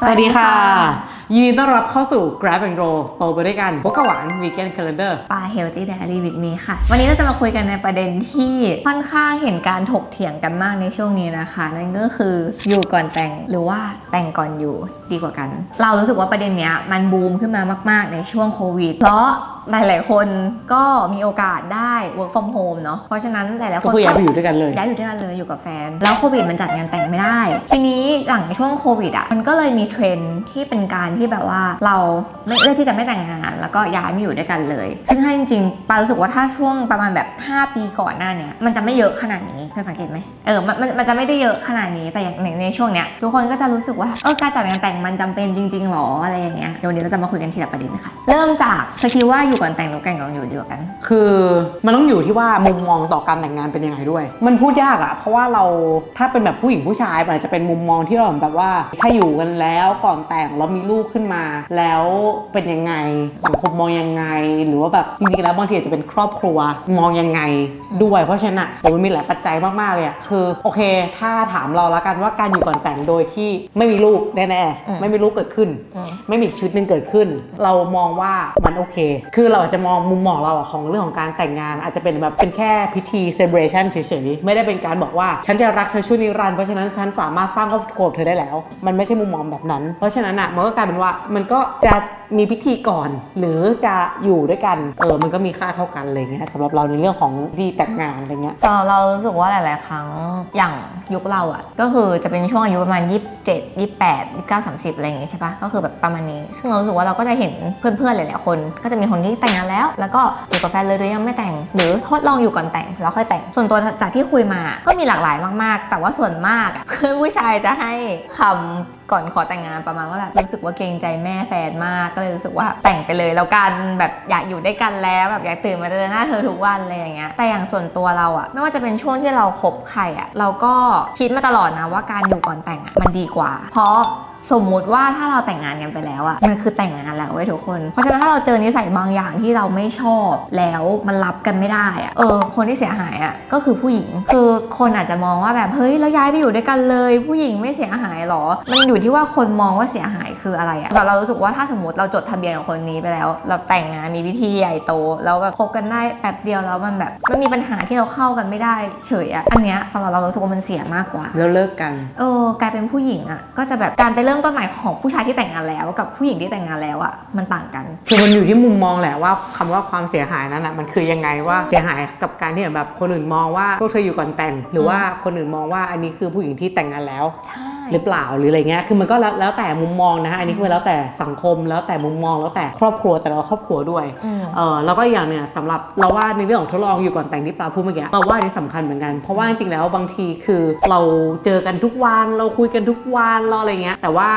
สวัสดีค่ะสวัสดีค่ะ ยินดีต้อนรับเข้าสู่ Grab and Go โตไปด้วยกันพบกับหวาน Weekend Calendar ปา Healthy Diary with me ค่ะ วันนี้เราจะมาคุยกันในประเด็นที่ค่อนข้างเห็นการถกเถียงกันมากในช่วงนี้นะคะ นั่นก็คืออยู่ก่อนแต่งหรือว่าแต่งก่อนอยู่ดีกว่ากัน เรารู้สึกว่าประเด็นเนี้ยมันบูมขึ้นมามาก ๆ ในช่วงโควิด เพราะหลาย ๆ คนก็มีโอกาสได้ work from home เนาะเพราะฉะนั้นหลาย ๆคก็นคือย้ายไปอยู่ด้วยกันเลยย้ายอยู่ด้วยกันเลยอยู่กับแฟน แล้วโควิดมันจัดงานแต่งไม่ได้ ทีนี้หลังช่วงโควิดอะมันก็เลยมีเทรนด์ที่เป็นการที่แบบว่าเราไม่เลือกที่จะไม่แต่งงาน แล้วก็ย้ายมาอยู่ด้วยกันเลย ซึ่งถ้าจริงๆปารู้สึกว่าถ้าช่วงประมาณแบบ 5 ปีก่อนหน้าเนี้ยมันจะไม่เยอะขนาดนี้เธอสังเกตไหมเออมันมันมันจะไม่ได้เยอะขนาดนี้แต่อย่างในในช่วงเนี้ยทุกคนก็จะรู้สึกว่าเออการจัดงานแต่งมันจำเป็นจริงๆหรออะไรอย่างเงี้ยเดี๋ยววันนี้เราจะมาคุยกันทีละประเด็นนะคะเริ่มจากเธอคิดว่าอยู่ก่อนแต่งหรือแต่งก่อนอยู่ดีกว่ากัน คือมันต้องอยู่ที่ว่ามุมมองต่อการแต่งงานเป็นยังไงด้วย มันพูดยากอะเพราะว่าเราถ้าเป็นแบบผู้หญิงผู้ชายมันอาจจะเป็นมุมมองที่เราแบบว่า ถ้าอยู่กันแล้วก่อนแต่งแล้วมีลูกขึ้นมา แล้วเป็นยังไงสังคมมองยังไง หรือว่าแบบจริงๆแล้วบางทีอาจจะเป็นครอบครัวมองยังไงด้วย เพราะฉะนั้นอะมันมีหลายปัจจัยมากๆเลยอะคือโอเค ถ้าถามเราแล้วกันว่าการอยู่ก่อนแต่งโดยที่ไม่มีลูกแน่ๆไม่มีลูกเกิดขึ้น ไม่มีชีวิตหนึ่งเกิดขึ้น เรามองว่ามันโอเคคืือเราอาจจะมองมุมมองเราอะของเรื่องของการแต่งงาน อาจจะเป็นแบบเป็นแค่พิธี celebration เฉยๆ ไม่ได้เป็นการบอกว่า ฉันจะรักเธอชั่วนิรันดร์เพราะฉะนั้นฉันสามารถสร้างครอบครัวเธอได้แล้ว มันไม่ใช่มุมมองแบบนั้น เพราะฉะนั้นอะมันก็กลายเป็นว่ามันก็จะมีพิธีก่อน หรือจะอยู่ด้วยกันเออมันก็มีค่าเท่ากันอะไรเงี้ยสำหรับเราในเรื่องของพิธีแต่งงานอะไรเงี้ยสำหรับเรารู้สึกว่าหลาย ๆ ครั้งอย่างยุคเราอะ่ะก็คือจะเป็นช่วงอายุประมาณ 27 28 29 30อะไรอย่างงี้ใช่ปะก็คือแบบประมาณนี้ ซึ่งเรารู้สึกว่าเราก็จะเห็นเพื่อน ๆ หลาย ๆ คน ก็จะมีคนที่แต่งงานแล้ว แล้วก็อยู่กับแฟนเลยโดยยังไม่แต่ง หรือทดลองอยู่ก่อนแต่งแล้วค่อยแต่ง ส่วนตัวจากที่คุยมาก็มีหลากหลายมาก ๆ แต่ว่าส่วนมากเพื่อนผู้ชายจะให้คำก่อนขอแต่งงานประมาณว่าแบบรู้สึกว่าเกรงใจแม่แฟนมากก็เลยรู้สึกว่าแต่งไปเลยแล้วกันแบบอยากอยู่ด้วยกันแล้วแบบอยากตื่นมาเจอหน้าเธอทุกวันอะไรอย่างเงี้ยแต่อย่างส่วนตัวเราอะไม่ว่าจะเป็นช่วงที่เราคบใครอะเราก็คิดมาตลอดนะว่าการอยู่ก่อนแต่งอะมันดีกว่า เพราะ สมมุติว่าถ้าเราแต่งงานกันไปแล้วอะมันคือแต่งงานแล้วเว้ยทุกคน เพราะฉะนั้นถ้าเราเจอนิสัยบางอย่างที่เราไม่ชอบแล้วมันรับกันไม่ได้อะเออ คนที่เสียหายอะก็คือผู้หญิง คือคนอาจจะมองว่าแบบเฮ้ยแล้วย้ายไปอยู่ด้วยกันเลย ผู้หญิงไม่เสียหายหรอ มันอยู่ที่ว่าคนมองว่าเสียหายคืออะไรอะแบบเรารู้สึกว่าถ้าสมมติเราจดทะเบียนกับคนนี้ไปแล้ว เราแต่งงานมีพิธีใหญ่โต แล้วแบบคบกันได้แป๊บเดียวแล้วมันแบบมันมีปัญหาที่เราเข้ากันไม่ได้เฉยอะอันเนี้ยสำหรับเรารู้สึกว่ามันเสียมากกว่าแล้วเลิกกันเออกลายเป็นผู้หญิงอะ่ะก็จะแบบการไปเริ่มต้นใหม่ของผู้ชายที่แต่งงานแล้ว กับผู้หญิงที่แต่งงานแล้วอะ่ะมันต่างกัน คือมันอยู่ที่มุมมองแหละว่าคำว่าความเสียหายนั้นอะมันคือยังไงว่าเสียหายกับการที่แบบคนอื่นมองว่าพวกเธออยู่ก่อนแต่ง หรือว่าคนอื่นมองว่าอันนี้คือผู้หญิงที่แต่งงานแล้วใช่ หรือเปล่าหรืออะไรเงี้ยคือมันก็แล้วแล้วแต่มุมมองนะฮะอันนี้คือแล้วแต่สังคมแล้วแต่มุมมองแล้วแต่ครอบครัวแต่ละครอบครัวด้วยอืมเออแล้วก็อีกอย่างเนี่ยสำหรับเราว่าในเรื่องของทดลองอยู่ก่อนแต่งที่ปาพูดเมื่อกี้เราว่าอันนี้สำคัญเหมือนกันเพราะว่าจริงๆแล้วบางทีคือเราเจอกันทุกวันเราคุยกันทุกวันเราอะไรเงี้ยแต่ว่า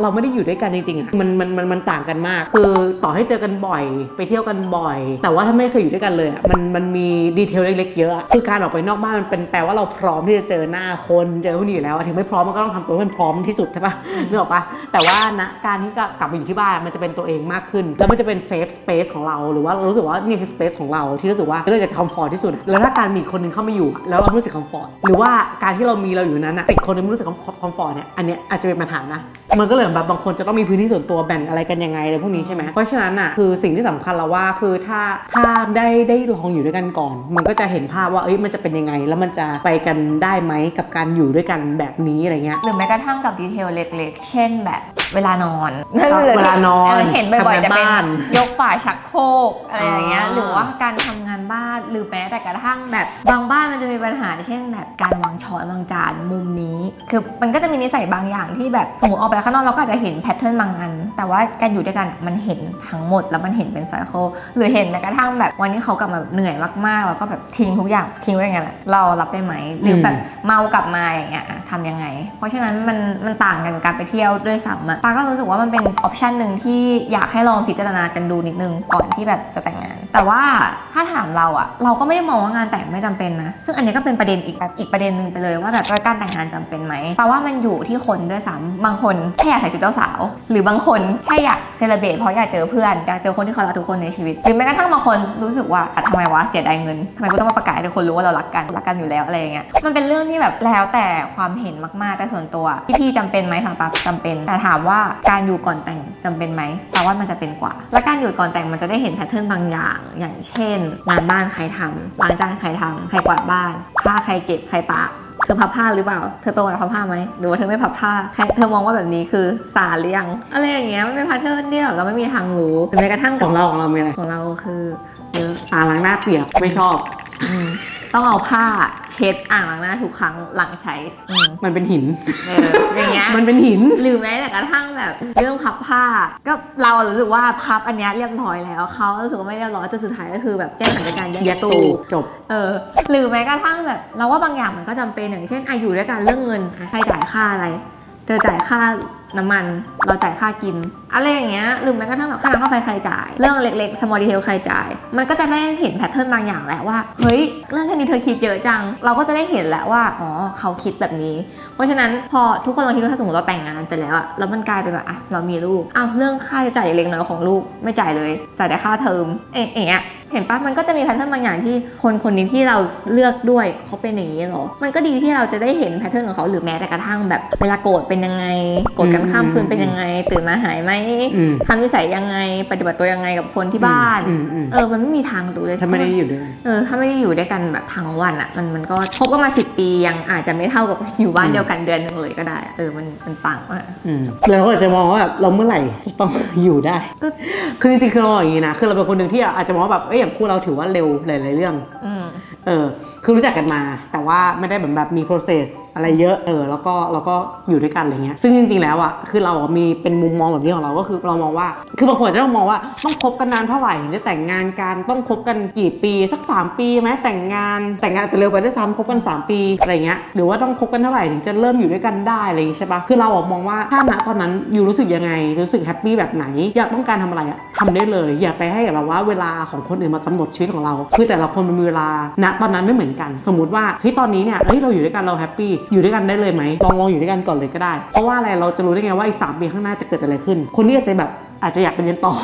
เราไม่ได้อยู่ด้วยกันจริงๆอะมันมันมันมันต่างกันมาก คือต่อให้เจอกันบ่อย ไปเที่ยวกันบ่อย แต่ว่าถ้าไม่เคยอยู่ด้วยกันเลยอะมันมันมีดีเทลเล็กๆเยอะอะคือการออกไปนอกบ้านมันเป็นแปลว่าเราพร้อมที่จะเจอหน้าคนเจอคนอื่นอยู่แล้วอะถึงไม่พร้อมมันก็ต้องทำตัวให้มันพร้อมที่สุดใช่ปะนึกออกปะแต่ว่านะการที่กลับมาอยู่ที่บ้านมันจะเป็นตัวเองมากขึ้น แล้วมันจะเป็นเซฟสเปซของเราหรือว่าเรารู้สึกว่านี่คือสเปซของเราที่รู้สึกว่าเราจะคอมฟอร์ทที่สุดอะแล้วถ้าการมีอีกคนนึงเข้ามาอยู่อะแล้วเรารู้สึกคอมฟอร์ตหรือว่าการที่เรามีเราอยู่นั้นอะแต่อีกคนนึงไม่รู้สึกคอมฟอร์ตเนี่ยอันเนี้ยอาจจะเป็นปัญหานะมันก็เลยแบบบางคนจะต้องมีพื้นที่ส่วนตัวแบ่งอะไรกันยังไงอะไรพวกนี้ใช่ไหมเพราะฉะนั้นอะคือสิ่งที่สำคัญเราว่าคือถ้าถ้าได้ได้ลองอยู่ด้วยกันก่อน มันก็จะเห็นภาพว่าเอ้ยมันจะเป็นยังไง แล้วมันจะไปกันได้ไหมกับการอยู่ด้วยกันแบบนี้อะไรเงี้ยหรือแม้กระทั่งกับดีเทลเล็กๆ เช่นแบบเวลานอนเวลานอนเห็นบ่อยๆทำงานจะเป็นบ้านยกฝาชักโครกอะไรอย่างเงี้ยอ่าหรือว่าการทำงานบ้านหรือแม้แต่กระทั่งแบบบางบ้านมันจะมีปัญหา เช่น แบบการวางช้อนวางจานมุมนี้ คือมันก็จะมีนิสัยบางอย่างที่แบบสมมติออกไปข้างนอกเราก็อาจจะเห็นแพทเทิร์นบางอัน แต่ว่าการอยู่ด้วยกันมันเห็นทั้งหมดแล้วมันเห็นเป็นไซเคิลหรือเห็นแม้กระทั่งแบบวันนี้เขากลับมาเหนื่อยมากๆ แล้วก็แบบทิ้งทุกอย่างทิ้งไว้อย่างนั้นเรารับได้ไหมหรือแบบเมากลับมาอย่างเงี้ยทำยังไง เพราะฉะนั้นมันมันต่างกันกับการไปเที่ยวด้วยซ้ำอะปาก็รู้สึกว่ามันเป็นออปชันหนึ่งที่อยากให้ลองพิจารณากันดูนิดนึงก่อนที่แบบจะแต่งงาน แต่ว่าถ้าถามเราอะเราก็ไม่ได้มองว่างานแต่งไม่จำเป็นนะ ซึ่งอันนี้ก็เป็นประเด็นอีกแบบอีกประเด็นหนึ่งไปเลยว่าแบบการแต่งงานจำเป็นไหมแปลว่ามันอยู่ที่คนด้วยซ้ำบางคนแค่อยากใส่ชุดเจ้าสาว หรือบางคนแค่อยากเซเลบรตเพราะอยากเจอเพื่อนอยากเจอคนที่เขารักทุกคนในชีวิต หรือแม้กระทั่งบางคนรู้สึกว่าทำไมวะเสียดายเงินทำไมกูต้องมาประกาศให้ทุกคนรู้ว่าเรารักกันรักกันอยู่แล้วอะไรอย่างเงี้ยมันเป็นเรื่องที่แบบแล้วแต่ความเห็นมากๆแต่ส่วนตัวพี่ๆจำเป็นไหมสำหรับปาจำเป็น แต่ถามว่าการอยู่ก่อนแต่งจำเป็นไหมแต่ว่ามันจะเป็นกว่า และการอยู่ก่อนแต่งมันจะได้เห็นแพทเทิร์นบางอย่าง อย่างเช่นงานบ้านใครทำล้างจานใครทำใครกวาดบ้านผ้าใครเก็บใครตาก ธอพับผ้าหรือเปล่า เธอโตมาพับผ้าไหมหรือว่าเธอไม่พับผ้าใครเธอมองว่าแบบนี้คือสารหรือยัง อะไรอย่างเงี้ยมันเป็นแพทเทิร์นที่แบบเราไม่มีทางรู้หรือแม้กระทั่งของเราของเรามีอะไรของเราคือเยอะตาล้างหน้าเปียกไม่ชอบอืม ต้องเอาผ้าเช็ดอ่างล้างหน้าทุกครั้งหลังใช้อืมมันเป็นหิน เอออย่างเงี้ย มันเป็นหิน หรือแม้แต่กระทั่งแบบเรื่องพับผ้า ก็เรารู้สึกว่าพับอันเนี้ยเรียบร้อยแล้วเขารู้สึกว่าไม่เรียบร้อยจนสุดท้ายก็คือแบบแก้ปัญหาด้วยการแยแยกกตู้ตู้จบ เออหรือแม้กระทั่งแบบเราว่าบางอย่างมันก็จำเป็นอย่างเช่นอะอยู่ด้วยกันเรื่องเงินอะใครจ่ายค่าอะไรเธอจ่ายค่า น้ำมันเราจ่ายค่ากิน อะไรอย่างเงี้ยหรือแม้กระทั่งแบบค่าน้ำค่าไฟใครจ่าย เรื่องเล็กๆ small detail ใครจ่าย มันก็จะได้เห็นแพทเทิร์นบางอย่างแหละว่า เฮ้ย เรื่องแค่นี้เธอคิดเยอะจัง เราก็จะได้เห็นแหละว่า อ๋อ เขาคิดแบบนี้ เพราะฉะนั้นพอทุกคนลองคิดดูถ้าสมมติเราแต่งงานไปแล้วอะแล้วมันกลายเป็นแบบอะเรามีลูกอ้าวเรื่องค่าใช้จ่ายเล็กน้อยของลูกไม่จ่ายเลย จ่ายแต่ค่าเทอมเอ๊ะอย่างเงี้ย เห็นปะมันก็จะมีแพทเทิร์นบางอย่างที่คนคนนี้ที่เราเลือกด้วยเขาเป็นอย่างนี้เหรอ มันก็ดีที่เราจะได้เห็นแพทเทิร์นของเขาหรือแม้แต่กระทั่งแบบเวลาโกรธเป็นยังไง โกรธกันข้ามคืนเป็นยังไง ตื่นมาหายไหมอืมทำนิสัยยังไง ปฏิบัติตัวยังไงกับคนที่บ้านอืมอืมเออ มันไม่มีทางรู้เลยถ้าไม่ได้อยู่ด้วยเออ ถ้าไม่ได้อยู่ด้วยกันแบบทั้งวันอะมันมันก็คบกันมาสิปียังอาจจะไม่เท่ากับอยู่บ้านอืมเดียวกันเดือนหนึงเลยก็ได้อะเออ มันมันต่างมากอืมเราก็อาจจะมองว่าแบบเราเมื่อไหร่จะต้องอยู่ได้ ก็คือจริงๆคือเราอย่างนี้นะ คือเราเป็นคนหนึ่งที่อาจจะมองว่าแบบเอย่างคู่เราถือว่าเร็วหลายๆเรื่องอื เออคือรู้จักกันมา แต่ว่าไม่ได้แบบแบบมี process อะไรเยอะเออแล้วก็เราก็อยู่ด้วยกันอะไรเงี้ยซึ่งจริง ๆ แล้วอะคือเราอะมีเป็นมุมมองแบบนี้ของเราก็คือเรามองว่า คือบางคนจะต้องมองว่าต้องคบกันนานเท่าไหร่ถึงจะแต่งงานกันต้องคบกันกี่ปีสัก 3 ปีไหมแต่งงานแต่งงานจะเร็วไปด้วยซ้ำคบกัน 3 ปีอะไรเงี้ยหรือว่าต้องคบกันเท่าไหร่ถึงจะเริ่มอยู่ด้วยกันได้อะไรอย่างงี้ใช่ปะคือเราอะมองว่าถ้าณตอนนั้นอยู่รู้สึกยังไง รู้สึกแฮปปี้แบบไหน อยากต้องการทำอะไรอะทำได้เลย อย่าไปให้แบบว่าเวลาของคนอื่นมากำหนดชีวิตของเรา คือแต่ละคนมันมีเวลาณตอนนั้นไม่เหมือนกัน สมมติว่าเฮ้ยตอนนี้เนี่ยเฮ้ยเราอยู่ด้วยกันเราแฮปปี้อยู่ด้วยกันได้เลยไหมลองลองอยู่ด้วยกันก่อนเลยก็ได้ เพราะว่าอะไรเราจะรู้ได้ไงว่าอีกสามปีข้างหน้าจะเกิดอะไรขึ้น คนนี้อาจจะแบบ อาจจะอยากไปเรียนต่อ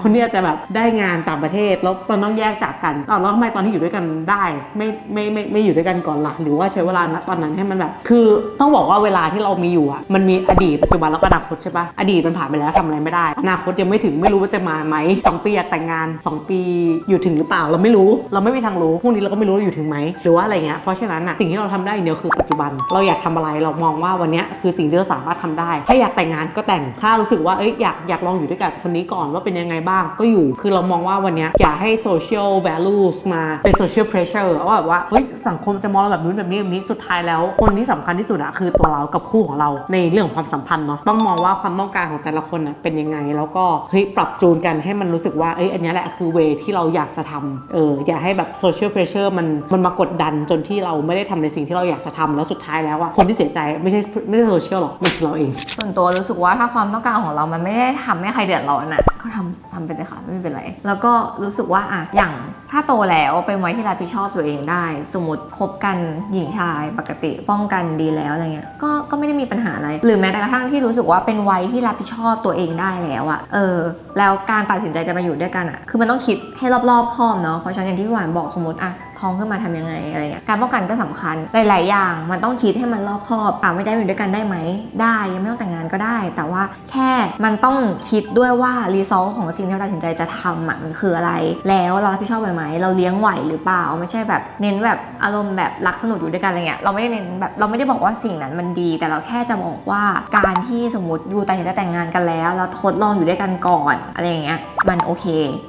คนที่อาจจะแบบได้งานต่างประเทศแล้วมันต้องแยกจากกันอ้าวแล้วทำไมตอนที่อยู่ด้วยกันได้ไม่ไม่ไม่ไม่อยู่ด้วยกันก่อนล่ะหรือว่าใช้เวลาณตอนนั้นให้มันแบบ คือต้องบอกว่าเวลาที่เรามีอยู่อะมันมีอดีตปัจจุบันแล้วก็อนาคตใช่ปะอดีตมันผ่านไปแล้วทำอะไรไม่ได้ อนาคตยังไม่ถึงไม่รู้ว่าจะมาไหมสองปีอยากแต่งงานสองปีอยู่ถึงหรือเปล่าเราไม่รู้ เราไม่มีทางรู้พรุ่งนี้เราก็ไม่รู้ว่าอยู่ถึงไหมหรือว่าอะไรเงี้ยเพราะฉะนั้นอะสิ่งที่เราทำได้อย่างเดียวคือปัจจุบัน เราอยากทำอะไรเรามองว่าวันนี้คือสิ่งที่เราสามารถทำได้ ถ้าอยากแต่งงานก็แต่งถ้ารู้สึกว่าเอ้ยอยากอยากลองอยู่ด้วยกันคนนี้ก่อนว่าเป็นยังไงบ้างก็อยู่ คือเรามองว่าวันนี้อย่าให้ social values มาเป็น social pressure ว่าแบบว่าเฮ้ยสังคมจะมองเราแบบนู้นแบบนี้แบบนี้สุดท้ายแล้ว คนที่สำคัญที่สุดอะคือตัวเรากับคู่ของเราในเรื่องของความสัมพันธ์เนาะต้องมองว่าความต้องการของแต่ละคนอะเป็นยังไง แล้วก็เฮ้ยปรับจูนกันให้มันรู้สึกว่าเอ้ยอันนี้แหละคือเวที่เราอยากจะทำเอออย่าให้แบบ social pressure มันมันมากดดันจนที่เราไม่ได้ทำในสิ่งที่เราอยากจะทำแล้วสุดท้ายแล้วอะคนที่เสียใจไม่ใช่ไม่ใช่ social หรอกมันคือเราเองส่วนตัวรู้สึกว่าถ้าความต้องการของเรามันไม่ได้ทำให้ใครเดือดร้อนน่ะก็ทำทำไปเลยค่ะไม่เป็นไร แล้วก็รู้สึกว่าอะอย่างถ้าโตแล้วเป็นวัยที่รับผิดชอบตัวเองได้ สมมติคบกันหญิงชายปกติป้องกันดีแล้วอะไรเงี้ยก็ก็ไม่ได้มีปัญหาอะไร หรือแม้แต่กระทั่งที่รู้สึกว่าเป็นวัยที่รับผิดชอบตัวเองได้แล้วอะเออ แล้วการตัดสินใจจะมาอยู่ด้วยกันอะคือมันต้องคิดให้รอบๆคอบเนาะเพราะฉะนั้นอย่างที่พี่หวานบอกสมมติอะ ท้องขึ้นมาทำยังไงอะไรเงี้ยการป้องกันก็สำคัญหลาย ๆ อย่างมันต้องคิดให้มันรอบคอบอ่าไม่ได้อยู่ด้วยกันได้ไหมได้ยังไม่ต้องแต่งงานก็ได้ แต่ว่าแค่มันต้องคิดด้วยว่ารีซอสของสิ่งที่เราตัดสินใจจะทำอะมันคืออะไร แล้วเรารับผิดชอบไหวไหมเราเลี้ยงไหวหรือเปล่าไม่ใช่แบบเน้นแบบอารมณ์แบบรักสนุกอยู่ด้วยกันอะไรเงี้ยเราไม่ได้เน้นแบบเราไม่ได้บอกว่าสิ่งนั้นมันดี แต่เราแค่จะบอกว่าการที่สมมติอยู่ตัดสินใจแต่งงานกันแล้ว เราทดลองอยู่ด้วยกันก่อนอะไรอย่างเงี้ยมันโอเค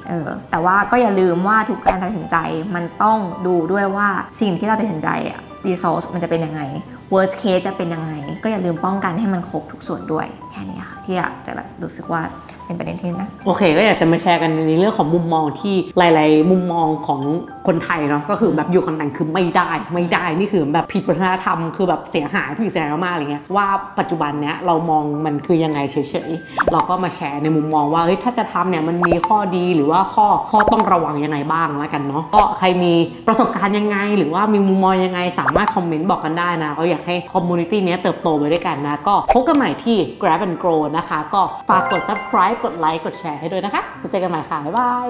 เออแต่ว่าก็อย่าลืมว่าทุกการตัดสินใจมันต้องดูด้วยว่าสิ่งที่เราตัดสินใจอะ resource มันจะเป็นยังไง worst case จะเป็นยังไง ก็อย่าลืมป้องกันให้มันครบทุกส่วนด้วยแค่นี้ค่ะ ที่อยากจะแบบรู้สึกว่า เป็นประเด็นที่นะโอเคก็อยากจะมาแชร์กันในเรื่องของมุมมองที่หลาย ๆ มุมมองของคนไทยเนาะก็คือแบบอยู่กันแต่งคือไม่ได้ ไม่ได้นี่คือแบบผิดวัฒนธรรมคือแบบเสียหายผิดเสียหายมากอะไรเงี้ยว่าปัจจุบันเนี้ยเรามองมันคือยังไงเฉย ๆ เราก็มาแชร์ในมุมมองว่าเฮ้ยถ้าจะทำเนี่ยมันมีข้อดีหรือว่าข้อข้อต้องระวังยังไงบ้างแล้วกันเนาะก็ใครมีประสบการณ์ยังไง หรือว่ามีมุมมองยังไงสามารถคอมเมนต์บอกกันได้นะก็อยากให้คอมมูนิตี้เนี้ยเติบโตไปด้วยกันนะก็พบกันใหม่ที่ Grab and Grow นะคะ ก็ฝากกด subscribe กดไลค์ กดแชร์ให้ด้วยนะคะเจอกันใหม่ค่ะ บ๊ายบาย